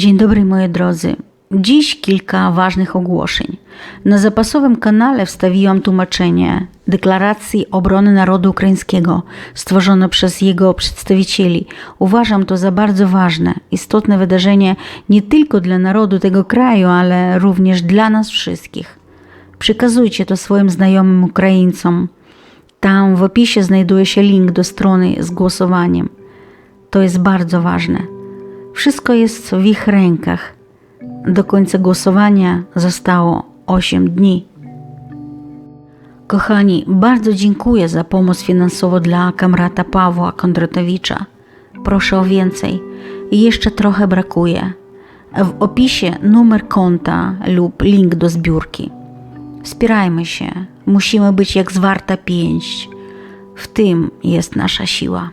Dzień dobry moi drodzy. Dziś kilka ważnych ogłoszeń. Na zapasowym kanale wstawiłam tłumaczenie Deklaracji Obrony Narodu Ukraińskiego stworzone przez jego przedstawicieli. Uważam to za bardzo ważne, istotne wydarzenie nie tylko dla narodu tego kraju, ale również dla nas wszystkich. Przekazujcie to swoim znajomym Ukraińcom. Tam w opisie znajduje się link do strony z głosowaniem. To jest bardzo ważne. Wszystko jest w ich rękach. Do końca głosowania zostało 8 dni. Kochani, bardzo dziękuję za pomoc finansową dla kamrata Pawła Kondratowicza. Proszę o więcej. Jeszcze trochę brakuje. W opisie numer konta lub link do zbiórki. Wspierajmy się. Musimy być jak zwarta pięść. W tym jest nasza siła.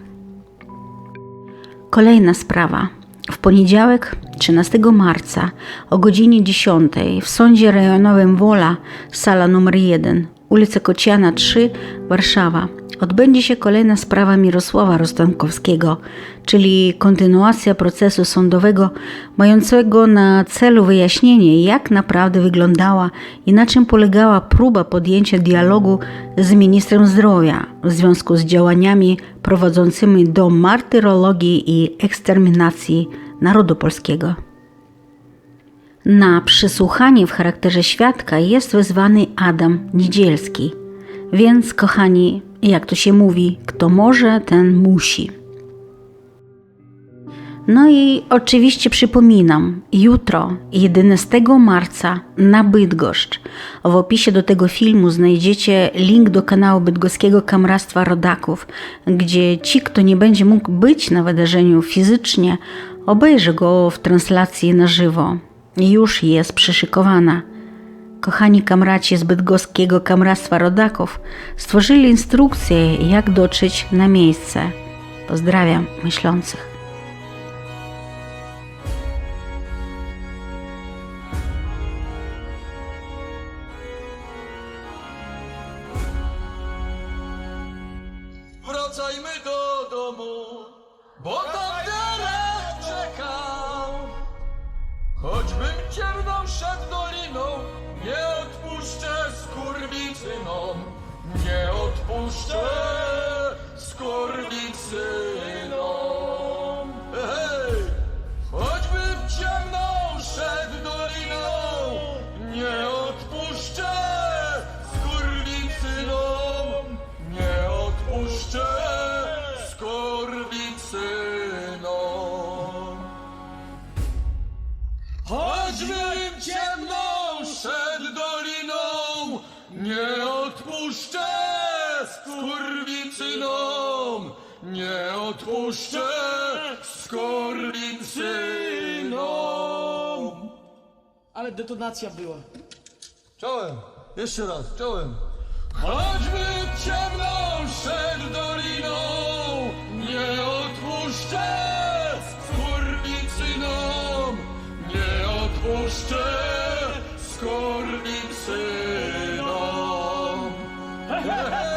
Kolejna sprawa. W poniedziałek 13 marca o godzinie 10 w Sądzie Rejonowym Wola, sala numer 1, ulica Kociana 3, Warszawa, odbędzie się kolejna sprawa Mirosława Rostankowskiego, czyli kontynuacja procesu sądowego mającego na celu wyjaśnienie, jak naprawdę wyglądała i na czym polegała próba podjęcia dialogu z ministrem zdrowia w związku z działaniami prowadzącymi do martyrologii i eksterminacji narodu polskiego. Na przesłuchanie w charakterze świadka jest wezwany Adam Niedzielski. Więc, kochani, jak to się mówi, kto może, ten musi. No i oczywiście przypominam, jutro, 11 marca na Bydgoszcz. W opisie do tego filmu znajdziecie link do kanału Bydgoskiego Kamractwa Rodaków, gdzie ci, kto nie będzie mógł być na wydarzeniu fizycznie, obejrzy go w translacji na żywo. Już jest przyszykowana. Kochani kamraci z bydgoskiego kamractwa rodaków stworzyli instrukcję, jak dotrzeć na miejsce. Pozdrawiam myślących. Wracajmy do domu, bo tam Choćbym ciemną szedł doliną, nie odpuszczę skurwisynom. Nie odpuszczę skurwisynom. Hej! Choćbym ciemną szedł doliną, nie odpuszczę skurwisynom. Nie odpuszczę skurwisynom. nie odpuszczę skorpińcynom. Ale detonacja była. Czołem, jeszcze raz, czołem. Chodźmy ciemną szedł doliną, nie odpuszczę skorpińcynom, nie odpuszczę skorpińcynom. He, he, he!